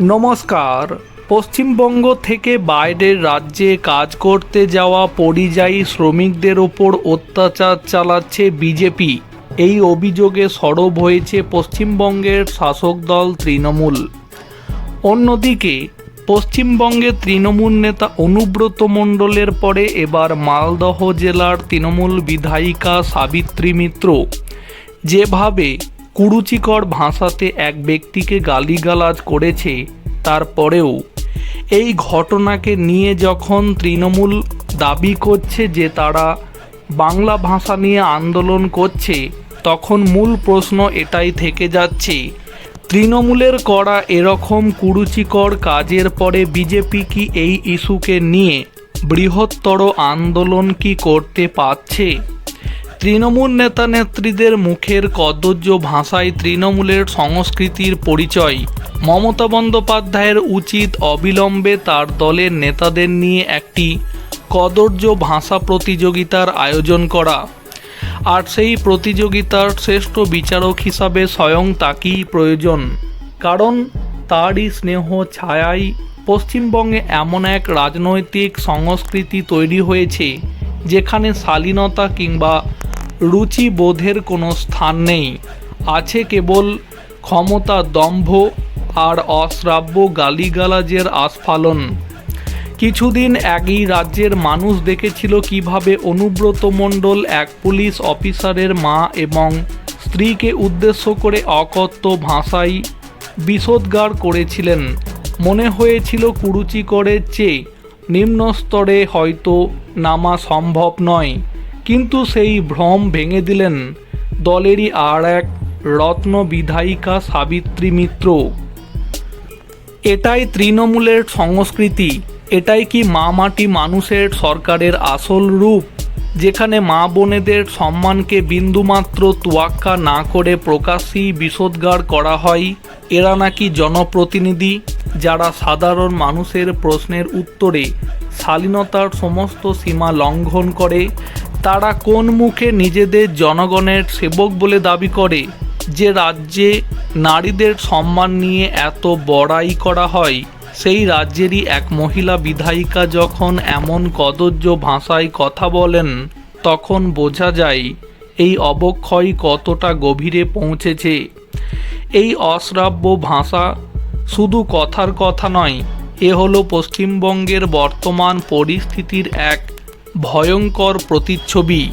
নমস্কার। পশ্চিমবঙ্গ থেকে বাইরের রাজ্যে কাজ করতে যাওয়া পরিযায়ী শ্রমিকদের ওপর অত্যাচার চালাচ্ছে বিজেপি। এই অভিযোগে সরব হয়েছে পশ্চিমবঙ্গের শাসক দল তৃণমূল। অন্যদিকে, পশ্চিমবঙ্গে তৃণমূল নেতা অনুব্রত মণ্ডলের পরে এবার মালদহ জেলার তৃণমূল বিধায়িকা সাবিত্রী মিত্র। যেভাবে কুরুচিকর ভাষাতে এক ব্যক্তিকে গালিগালাজ করেছে তারপরেও এই ঘটনাকে নিয়ে যখন তৃণমূল দাবি করছে যে তারা বাংলা ভাষা নিয়ে আন্দোলন করছে, তখন মূল প্রশ্ন এটাই থেকে যাচ্ছে, তৃণমূলের করা এরকম কুরুচিকর কাজের পরে বিজেপি কি এই ইস্যুকে নিয়ে বৃহত্তর আন্দোলন কি করতে পারছে? তৃণমূল নেতা নেত্রীদের মুখের কদর্য ভাষায় তৃণমূলের সংস্কৃতির পরিচয়। মমতা বন্দ্যোপাধ্যায়ের উচিত অবিলম্বে তার দলের নেতাদের নিয়ে একটি কদর্য ভাষা প্রতিযোগিতার আয়োজন করা। আর সেই প্রতিযোগিতার শ্রেষ্ঠ বিচারক হিসাবে স্বয়ং তাকেই প্রয়োজন। কারণ তারই স্নেহ ছায়াই পশ্চিমবঙ্গে এমন এক রাজনৈতিক সংস্কৃতি তৈরি হয়েছে, যেখানে শালীনতা কিংবা রুচিবোধের কোনো স্থান নেই। আছে কেবল ক্ষমতা দম্ভ আর অশ্রাব্য গালিগালাজের আস্ফালন। কিছুদিন আগেই রাজ্যের মানুষ দেখেছিল কীভাবে অনুব্রত মণ্ডল এক পুলিশ অফিসারের মা এবং স্ত্রীকে উদ্দেশ্য করে অকথ্য ভাষায় বিষোদ্গার করেছিলেন। মনে হয়েছিল কুরুচিকরের চেয়ে নিম্নস্তরে হয়তো নামা সম্ভব নয়। কিন্তু সেই ভ্রম ভেঙে দিলেন দলেরই আর এক রত্ন বিধায়িকা সাবিত্রী মিত্র। এটাই তৃণমূলের সংস্কৃতি, এটাই কি মা মাটি মানুষের সরকারের আসল রূপ, যেখানে মা বোনেদের সম্মানকে বিন্দুমাত্র তোয়াক্কা না করে প্রকাশ্যেই বিষোদ্গার করা হয়, এরা নাকি জনপ্রতিনিধি, যারা সাধারণ মানুষের প্রশ্নের উত্তরে শালীনতার সমস্ত সীমা লঙ্ঘন করে তারা কোন মুখে নিজেদের জনগণের সেবক বলে দাবি করে? যে রাজ্যে নারীদের সম্মান নিয়ে এত বড়াই করা হয়, সেই রাজ্যেরই এক মহিলা বিধায়িকা যখন এমন কদর্য ভাষায় কথা বলেন, তখন বোঝা যায় এই অবক্ষয় কতটা গভীরে পৌঁছেছে। এই অশ্রাব্য ভাষা শুধু কথার কথা নয়, এ হলো পশ্চিমবঙ্গের বর্তমান পরিস্থিতির এক ভয়ঙ্কর প্রতিচ্ছবি।